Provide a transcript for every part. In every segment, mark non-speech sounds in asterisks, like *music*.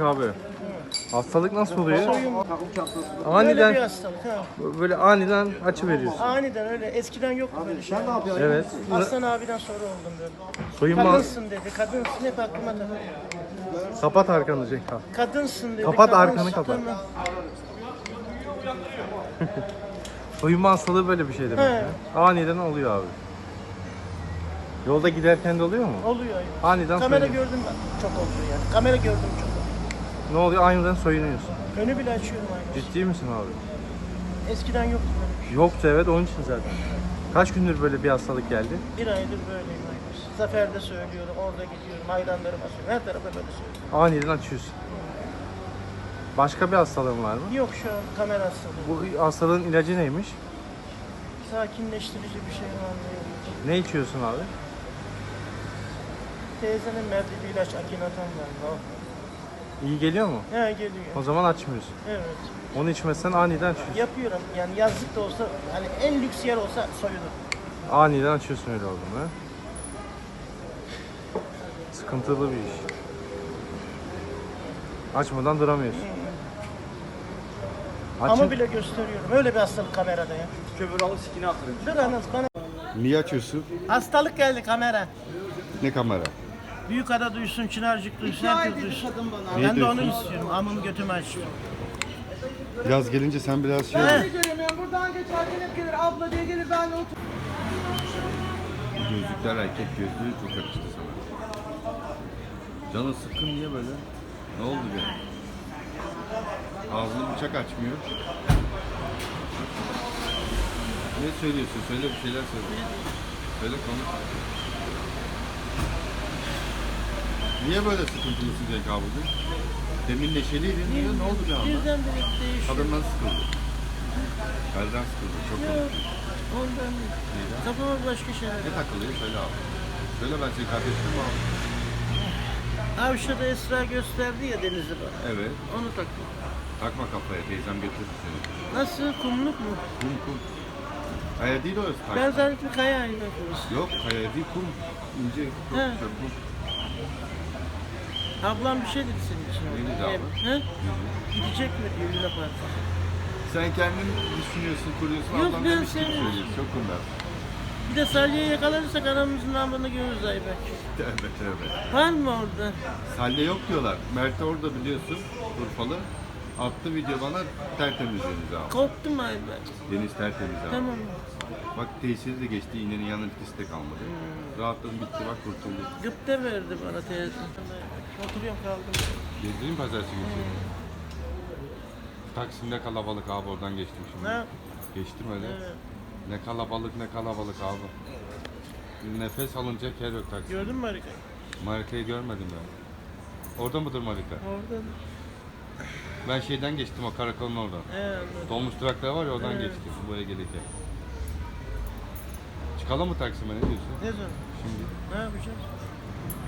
Abi. Hastalık nasıl oluyor? Soyun. Böyle bir Aniden hastalık ha. böyle aniden açı veriyorsun. Aniden öyle. Eskiden yoktu böyle şey. Evet. Aslan abiden sonra oldum böyle. Soyunma Kadınsın dedi. Kadınsın hep aklıma takıldı. kapat arkanı Cenk abi. Kadınsın dedi. Kapat, arkanı kapat. Tamam. *laughs* Soyunma hastalığı böyle bir şey demek. He. ya. Aniden oluyor abi. Yolda giderken de oluyor mu? Oluyor. Aniden Kamera soyunuyor. gördüm ben. Çok oldu yani. Kamera gördüm çok. Ne oluyor? Aniden soyunuyorsun. Önü bile açıyorum aynı. Ciddi misin abi? Eskiden yoktu böyle bir şey. Yoktu evet onun için zaten. Kaç gündür böyle bir hastalık geldi? Bir aydır böyleyim aynı. Zafer'de söylüyorum, orada gidiyorum, hayranlarıma söylüyorum. Her tarafa böyle söylüyorum. Aniden açıyorsun. Başka bir hastalığın var mı? Yok şu an kamera hastalığı. Bu hastalığın ilacı neymiş? Sakinleştirici bir şey var mı? Ne içiyorsun abi? Teyzenin verdiği bir ilaç Akinatan var. O. İyi geliyor mu? He geliyor. O zaman açmıyorsun. Evet. Onu içmezsen aniden açıyorsun. Yapıyorum. Yani yazlık da olsa, hani en lüks yer olsa soyulur. Aniden açıyorsun öyle oldu mu? Sıkıntılı bir iş. Açmadan duramıyorsun. Açın. Ama bile gösteriyorum. Öyle bir hastalık kamerada ya. Kömür alıp sikine atırım. Dur anasını bana. Niye açıyorsun? Hastalık geldi kamera. Ne kamera? Büyük ada duysun, Çınarcık duysun, herkes duysun. Niye Ben de onu duysun? istiyorum. Amımı götümü açtım. Yaz gelince sen biraz şey He. ol. göremiyorum. Buradan geçerken hep gelir abla diye gelir benle otur. Gözlükler erkek gözlüğü çok yakıştı sana. Canın sıkkın niye böyle? Ne oldu ya? Ağzını bıçak açmıyor. Ne söylüyorsun? Söyle bir şeyler söyle. Söyle konuş. Niye böyle sıkıntılısın abi bugün? Demin neşeliydin. Niye? Ne oldu bir anda? Birdenbire değişiyor. Kadından sıkıldı. Kalden sıkıldı. Çok oldu. Ondan Neyden? kafama başka şeyler. Ne takılıyor? Söyle abi. Söyle ben senin kardeşim abi. Avşa'da Esra gösterdi ya Deniz'i bana. Evet. Onu taktım. Takma kafaya teyzem götürdü seni. Nasıl? Kumluk mu? Kum kum. Kaya değil orası tak. Ben zannettim kaya aynı. Yok kaya değil kum. İnce. Çok He. kum. Ablam bir şey dedi senin için. Ne dedi abla? He? Gidecek mi diyor Luna Park'a. Sen kendin düşünüyorsun, kuruyorsun. Yok, Ablam ben demiş gibi sevmiyorum. söylüyorsun. Çok kumlar. Bir de Salih'i yakalarsak aramızın namını görürüz Ayberk. *laughs* Tövbe tövbe. Var mı orada? Salya yok diyorlar. Mert orada biliyorsun. Urfalı. Attı video bana tertemiz deniz abi. Korktum Ayberk. Deniz tertemiz abi. Tamam. Bak tesiri de geçti. İğnenin yan etkisi de kalmadı. Hmm. Rahatladım bitti bak kurtulduk. Gıpta verdi bana teyze. Oturuyorum kaldım. Gezdireyim pazartesi günü. Taksim'de kalabalık abi oradan geçtim şimdi. Ne? Geçtim öyle. Evet. Ne kalabalık ne kalabalık abi. Nefes alınacak yer yok Taksim. Gördün mü harikayı? Marika'yı görmedim ben. Orada mıdır Marika? Orada. Ben şeyden geçtim o karakolun oradan. He anladım. Dolmuş durakları var ya oradan Evet. geçtim buraya gelirken. Çıkalım mı Taksim'e ne diyorsun? Ne zaman? Şimdi Ne yapacağız?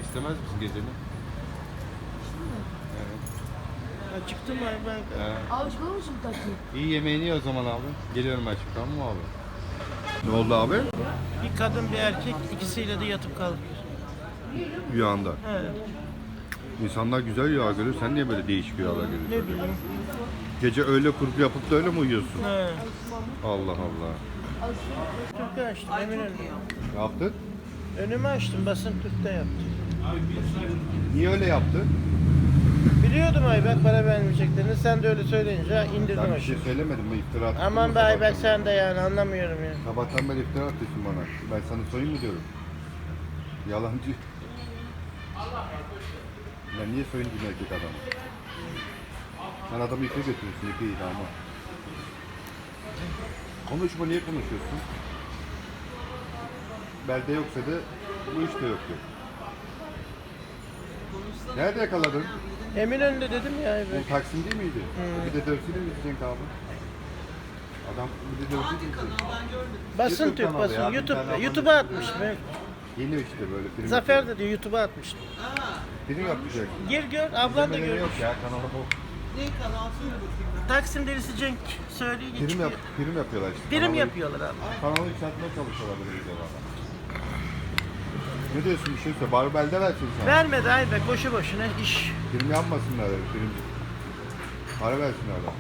istemez misin geceni? Evet. Ha, çıktım Ayberk. Ee, Alışkın mısın taksi? iyi yemeğini ye o zaman abi. Geliyorum ben şimdi tamam mı abi? Ne oldu abi? Bir kadın bir erkek ikisiyle de yatıp kalkıyor. Rüyanda. He. İnsanlar güzel rüya görüyor. Sen niye böyle değişik rüyalar görüyorsun? Ne bileyim. Gece öyle kurgu yapıp da öyle mi uyuyorsun? He. Allah Allah. Türk'ü açtım Eminönü'nü. Ne yaptın? Önümü açtım basın Türk'te yaptım. Niye öyle yaptın? Biliyordum Ayberk para vermeyeceklerini. Sen de öyle söyleyince indirdim Ben bir şey aşağı. söylemedim mi? İftira attın. Aman be Ayberk sabahtan sen de yani anlamıyorum ya. Sabahtan beri iftira atıyorsun bana. Ben sana soyayım mı diyorum? Yalancı. Ben niye bir erkek adamı? Sen adamı ipe götürürsün, ipe iyi ama. Konuşma niye konuşuyorsun? Belde yoksa da bu işte yok yok. Nerede yakaladın? Eminönü'nde dedim ya Ayberk. Bu Taksim değil miydi? Bir de dövsün mi Cenk abi? Adam bir de dövsün mi? Basın YouTube Türk kanalı basın ya, bir YouTube tane YouTube'a atmış. Ben, Yeni işte böyle film Zafer yapıyor. de diyor YouTube'a atmış. Film yapacak. Gir gör ablan da gör. yok ya kanalı bu. Taksim delisi Cenk söylüyor Film, geçiyor. yap, film yapıyorlar işte. Prim Kanalı- yapıyorlar abi. Kanalı yükseltmeye çalışıyorlar böyle videolarla. Ne diyorsun bir şey söyle. Barbelde versin sana. Vermedi Aybek boşu boşuna iş. Prim yapmasınlar öyle prim. Para versinler de.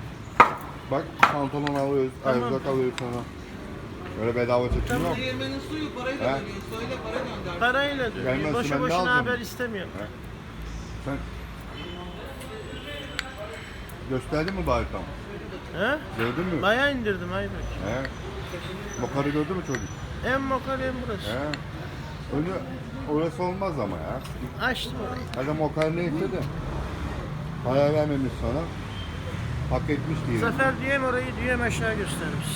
Bak pantolon alıyoruz, Tamam. ayrıca alıyoruz sana. Öyle bedava çekim yok. Yemenin suyu parayla He? ödüyor. Söyle para gönder. Parayla. Gelmezse Boşu boşuna haber istemiyor. Sen gösterdin mi tam? He? Gördün mü? Bayağı indirdim Aybek. He. Mokarı gördü mü çocuk? Hem mokal hem burası. He. Önü orası olmaz ama ya. Açtım orayı. Hadi mokar neyse de. Para vermemiş sana. Hak etmiş diyelim. Zafer diyem orayı diyem aşağı göstermiş.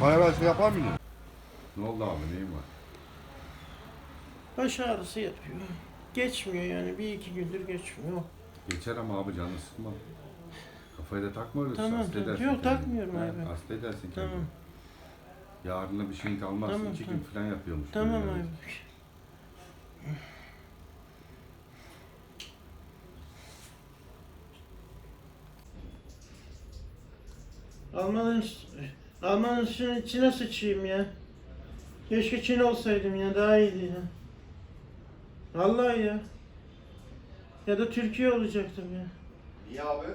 Para verse yapar mıydın? Ne oldu abi neyin var? Baş ağrısı yapıyor. Geçmiyor yani bir iki gündür geçmiyor. Geçer ama abi canını sıkma. Kafaya da takma öyle. Tamam, hasta tamam. edersin Yok, kendini. takmıyorum He, abi. Hasta edersin kendini. Tamam. Yarına bir şeyin kalmaz. Tamam, İki tamam. gün falan yapıyormuş. Tamam böyle. Aybek. Almanın Almanın içine, içine sıçayım ya. Keşke Çin olsaydım ya daha iyiydi ya. Vallahi ya. Ya da Türkiye olacaktım ya. Niye abi?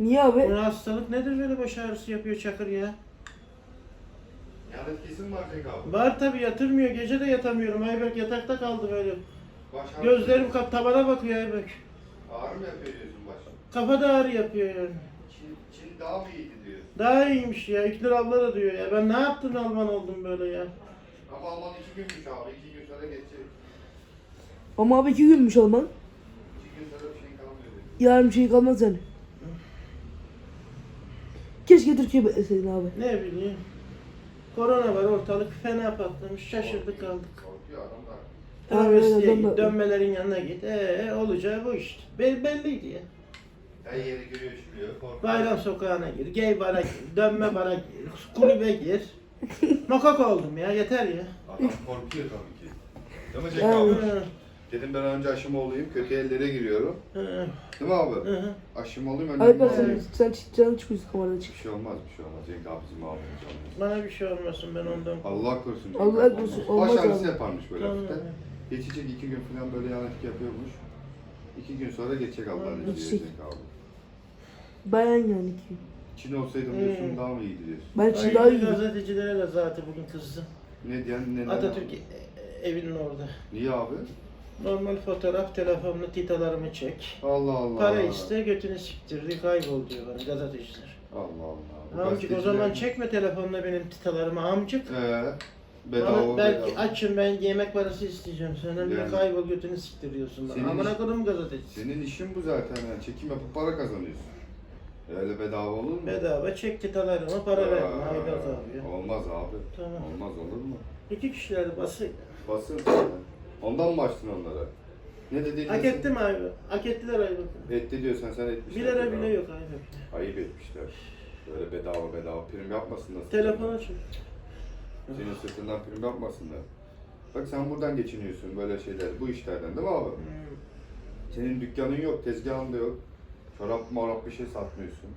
Niye abi? Bu hastalık nedir böyle baş ağrısı yapıyor Çakır ya? Yan etkisi mi var Cenk abi? Var tabi yatırmıyor. Gece de yatamıyorum. Ayberk yatakta kaldı böyle. Baş ağrısı- Gözlerim kap tavana bakıyor Ayberk. Ağrı mı yapıyor diyorsun başım? Kafa da ağrı yapıyor yani. Çin, Çin daha mı iyiydi diyor. Daha iyiymiş ya. İknur abla da diyor ya. Ben ne yaptım Alman oldum böyle ya. Ama Alman iki günmüş abi. iki gün sonra geçecek. Ama abi iki günmüş Alman. Yarın bir şey kalmaz yani. Keşke Türkiye bekleseydin abi. Ne bileyim. Korona var ortalık fena patlamış. Şaşırdık kaldık. Aynen, git, adam da- dönmelerin yanına git. Ee, olacağı bu işte. Be- belliydi ya. Her yeri görüyor çıkıyor. Korkuyor. Bayram sokağına gir, gay bara gir, dönme bara gir, kulübe gir. Mokak oldum ya, yeter ya. Adam korkuyor tabii ki. Değil mi Cenk Evet. abi? Hı, Dedim ben önce aşımı olayım, kötü ellere giriyorum. hı, Değil mi abi? hı, hı. Aşımı olayım, önce bir sen, sen çık- canın çıkıyorsun kamerada çık. Bir şey olmaz, bir şey olmaz. Cenk abi bizim abimiz. Bana bir şey olmasın ben ondan. Allah korusun. Cenk Allah abi, korusun, olmaz. olmaz Baş ağrısı abi. yaparmış böyle Tamam. hafiften. Geçecek iki gün falan böyle yan etki yapıyormuş. İki gün sonra geçecek Allah'ın izniyle Geçecek. Cenk abi. Bayan yani iki. Çin olsaydım Hmm. diyorsun daha mı iyiydi diyorsun. Ben için daha iyi. gazetecilere de zaten bugün kızdım. Ne diyen neler? Atatürk e- evinin orada. Niye abi? Normal fotoğraf, telefonla titalarımı çek. Allah Allah. Para iste, götünü siktirdi, kaybol diyor bana gazeteciler. Allah Allah. Bu Amcık o gazeteciler- zaman çekme telefonla benim titalarımı amcık. Ee, bedava Bana belki bedava. açım ben yemek parası isteyeceğim senden bir Yani. kaybol götünü siktir diyorsun Senin bana. Amına iş- kodum gazetecisi. Senin işin bu zaten yani çekim yapıp para kazanıyorsun. Öyle bedava olur mu? Bedava çek titalarıma para Aa, verme Haydar abi. Olmaz abi. Tamam. Olmaz olur mu? İki kişiler basın. Basın. Ondan mı açtın onlara? Ne dediğini Hak ettim abi. Hak ettiler abi. Etti diyorsan sen etmişler. Bir lira bile yok abi. Ayıp etmişler. Böyle bedava bedava prim yapmasınlar. Telefona çık. Senin sırtından prim yapmasınlar. Bak sen buradan geçiniyorsun böyle şeyler, bu işlerden değil mi abi? Hmm. Senin dükkanın yok, tezgahın da yok. Çorap morap bir şey satmıyorsun.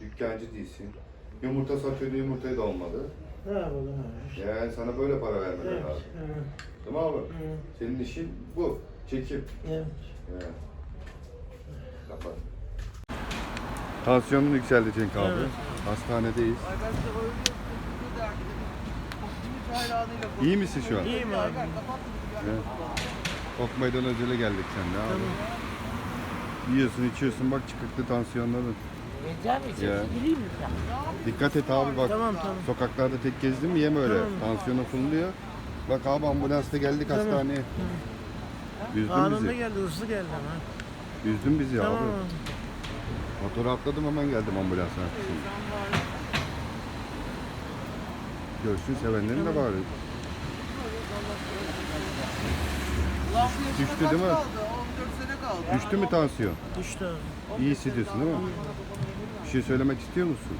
Dükkancı değilsin. Yumurta satıyordu, yumurtayı da olmadı. Ne yapalım abi? Yani sana böyle para vermeler Evet. lazım. evet, Değil mi abi? evet, Senin işin bu. Çekim. evet. Yani. Kapat. Tansiyonun yükseldi Cenk abi. Evet. Hastanedeyiz. İyi misin şu an? İyiyim abi. Evet. Ok meydan özele geldik seninle abi. Yiyorsun, içiyorsun bak çıkıktı tansiyonların. Ya. Dikkat et abi bak. Tamam tamam. Sokaklarda tek gezdin mi yeme öyle. Tamam. Tansiyonu fırlıyor. Bak abi ambulansla geldik Tamam. hastaneye. Üzdün Anında bizi. geldi, hızlı geldi ama. Üzdün bizi Tamam. abi. Motora atladım hemen geldim ambulansın arkasına. Görsün sevenlerin de bari. Düştü değil mi? 14 sene kaldı. Düştü mü tansiyon? Düştü abi. İyi hissediyorsun değil mi? Bir şey söylemek istiyor musun?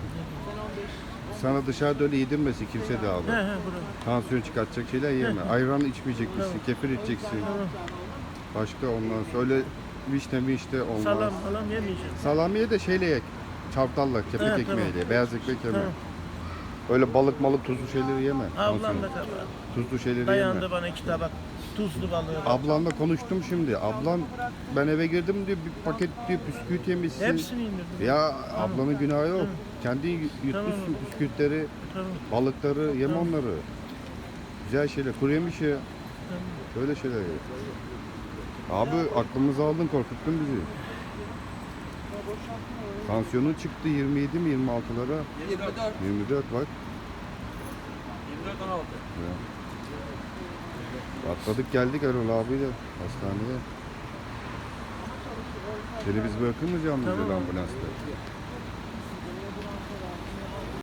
Sana dışarıda öyle yedirmesin kimse de abi. He he bura. Tansiyon çıkartacak şeyler yeme. Ayran içmeyecek misin? Kefir içeceksin. Başka ondan sonra öyle vişne vişne olmaz. Salam falan yemeyeceğim. Salamiye de şeyle ye. Çavtalla, kepek Evet, ekmeğiyle. tamam. Beyaz ekmek yeme. Tamam. Öyle balık malık tuzlu şeyleri yeme. Ablam da kapattı. Tuzlu şeyleri Dayandı yeme. bana iki tabak tuzlu balığı. Ablanla konuştum şimdi. Ablan ben eve girdim diyor bir paket diyor bisküvit yemişsin. Hepsini indirdim. Ya ablanın günahı yok. Kendi yutmuşsun Tamam. bisküvitleri, Tamam. balıkları, yeme Tamam. onları. Güzel şeyler. Kuru yemiş ya. Tamam. Böyle şeyler ye. Abi aklımızı aldın korkuttun bizi. Tansiyonu çıktı 27 mi 26'lara? 24. 24 bak. 24 16. Ya. Atladık geldik Erol abiyle hastaneye. Seni biz bırakır mı canlı Tamam. ambulansta?